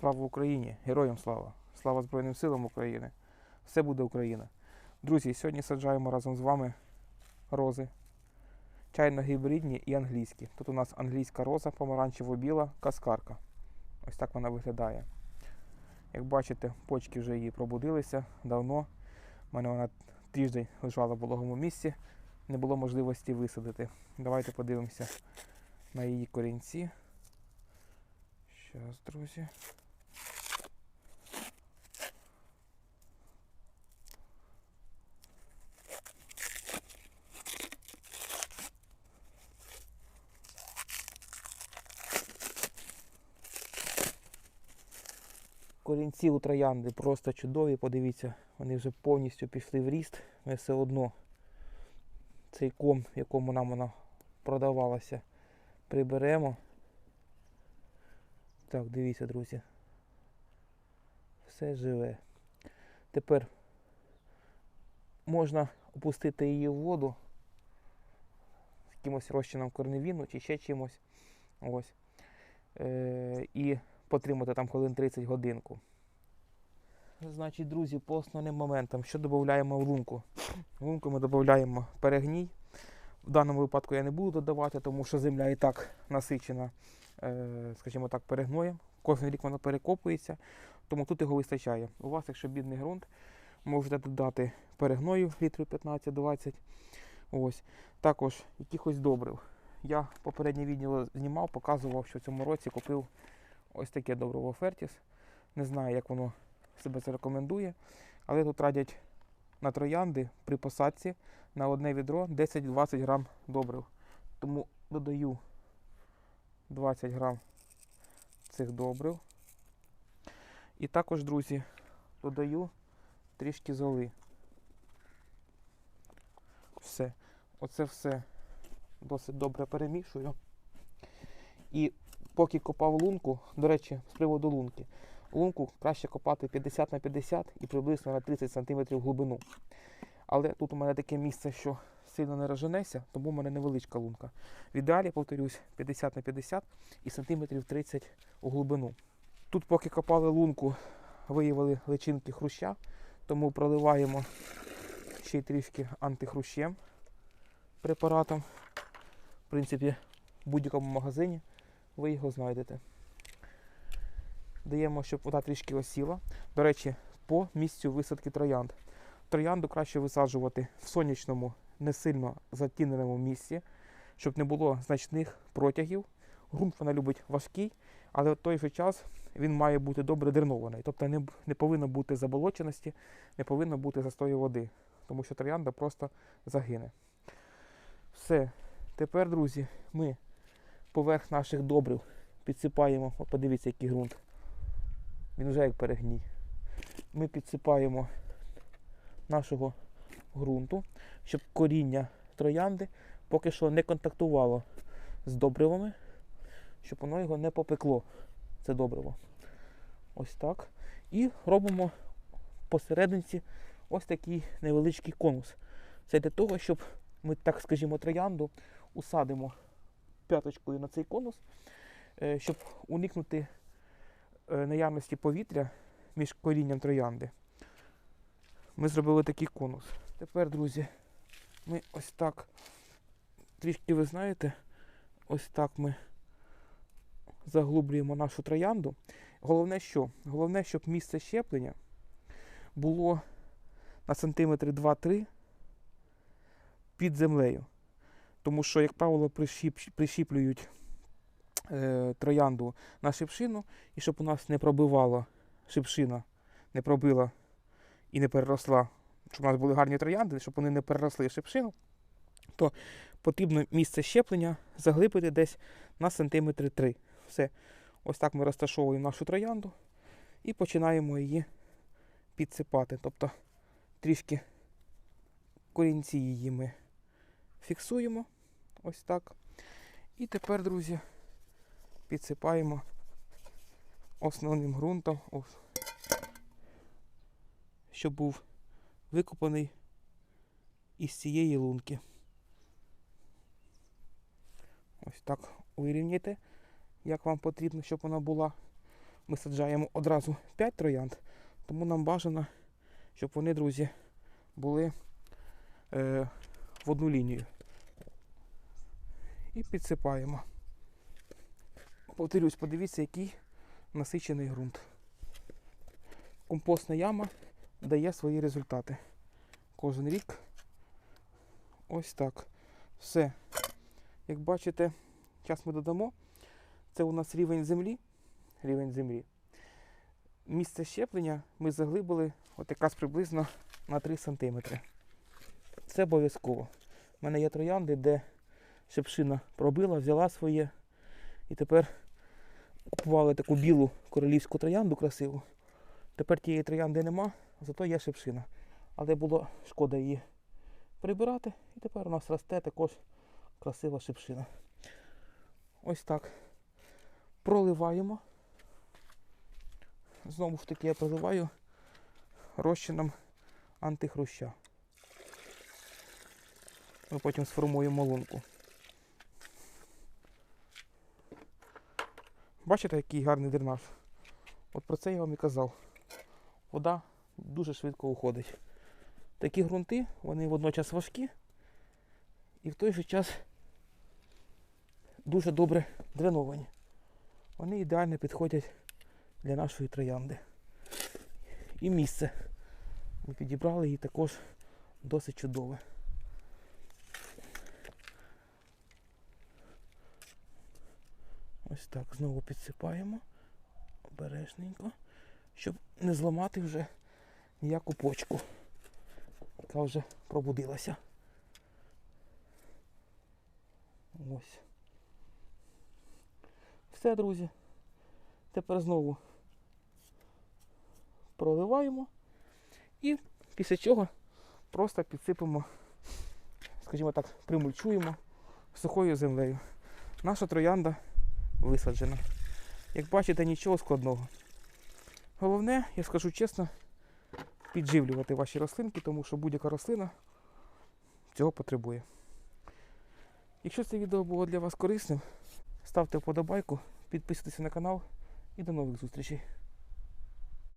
Слава Україні! Героям слава! Слава Збройним силам України! Все буде Україна! Друзі, сьогодні саджаємо разом з вами рози. Чайно-гібридні і англійські. Тут у нас англійська роза, помаранчево-біла, каскарка. Ось так вона виглядає. Як бачите, почки вже її пробудилися давно. У мене вона тиждень лежала в вологому місці, не було можливості висадити. Давайте подивимося на її корінці. Щас, друзі. Корінці у троянди просто чудові. Подивіться, вони вже повністю пішли в ріст. Ми все одно цей ком, якому нам вона продавалася, приберемо. Так, дивіться, друзі. Все живе. Тепер можна опустити її в воду з якимось розчином корневіну чи ще чимось. Ось. Е- і потримати там хвилин 30 годинку. Значить, друзі, по основним моментам, що додаємо в лунку? В лунку ми додаємо перегній. В даному випадку я не буду додавати, тому що земля і так насичена, е, скажімо так, перегноєм. Кожен рік вона перекопується, тому тут його вистачає. У вас, якщо бідний ґрунт, можете додати перегною літрів 15-20. Ось. Також якихось добрив. Я попереднє відео знімав, показував, що в цьому році купив ось таке добриво Фертіс. Не знаю, як воно себе це рекомендує, але тут радять на троянди при посадці на одне відро 10-20 грам добрив. Тому додаю 20 грам цих добрив. І також, друзі, додаю трішки золи. Все. Оце все досить добре перемішую. І поки копав лунку, до речі, з приводу лунки, лунку краще копати 50 на 50 і приблизно на 30 см глибину. Але тут у мене таке місце, що сильно не розженеся, тому у мене невеличка лунка. В ідеалі, повторюсь, 50 на 50 і сантиметрів 30 у глибину. Тут, поки копали лунку, виявили личинки хруща, тому проливаємо ще й трішки антихрущем препаратом. В принципі, в будь-якому магазині ви його знайдете. Даємо, щоб вода трішки осіла. До речі, по місцю висадки троянд. Троянду краще висаджувати в сонячному, не сильно затіненому місці, щоб не було значних протягів. Грунт вона любить важкий, але в той же час він має бути добре дренований. Тобто не, не повинно бути заболоченості, не повинно бути застою води, тому що троянда просто загине. Все. Тепер, друзі, ми поверх наших добрив підсипаємо, от подивіться, який ґрунт. Він вже як перегній. Ми підсипаємо нашого ґрунту, щоб коріння троянди поки що не контактувало з добривами, щоб воно його не попекло, це добриво. Ось так. І робимо посерединці ось такий невеличкий конус. Це для того, щоб ми, так скажімо, троянду усадимо п'яточкою на цей конус, е, щоб уникнути наявності повітря між корінням троянди. Ми зробили такий конус. Тепер, друзі, ми ось так, трішки ви знаєте, ось так ми заглублюємо нашу троянду. Головне, що? Головне, щоб місце щеплення було на сантиметри 2-3 під землею. Тому що, як правило, прищіп, прищіплюють е, троянду на шипшину, і щоб у нас не пробивала шипшина, не пробила і не переросла, щоб у нас були гарні троянди, щоб вони не переросли шипшину, то потрібно місце щеплення заглибити десь на сантиметри 3. Все. Ось так ми розташовуємо нашу троянду і починаємо її підсипати. Тобто трішки корінці її ми фіксуємо. Ось так. І тепер, друзі, підсипаємо основним ґрунтом, щоб був викопаний із цієї лунки. Ось так вирівняйте, як вам потрібно, щоб вона була. ми саджаємо одразу 5 троянд, тому нам бажано, щоб вони, друзі, були е, в одну лінію. І підсипаємо. Повторюсь, подивіться, який насичений ґрунт. Компостна яма дає свої результати. Кожен рік. Ось так. Все. Як бачите, зараз ми додамо. Це у нас рівень землі. Рівень землі. Місце щеплення ми заглибили от якраз приблизно на 3 см. Це обов'язково. У мене є троянди, де шепшина пробила, взяла своє. І тепер купували таку білу королівську троянду красиву. Тепер тієї троянди нема, зато є шипшина. Але було шкода її прибирати. І тепер у нас росте також красива шипшина. Ось так. Проливаємо. Знову ж таки я проливаю розчином антихруща. Ми потім сформуємо лунку. Бачите, який гарний дренаж? От про це я вам і казав. Вода дуже швидко уходить. Такі ґрунти, вони водночас важкі і в той же час дуже добре дреновані. Вони ідеально підходять для нашої троянди. І місце. Ми підібрали її також досить чудове. Ось так, знову підсипаємо обережненько, щоб не зламати вже ніяку почку, яка вже пробудилася. Ось. Все, друзі. Тепер знову проливаємо і після чого просто підсипемо, скажімо так, примульчуємо сухою землею. Наша троянда висаджена. Як бачите, нічого складного. Головне, я скажу чесно, підживлювати ваші рослинки, тому що будь-яка рослина цього потребує. Якщо це відео було для вас корисним, ставте вподобайку, підписуйтесь на канал і до нових зустрічей.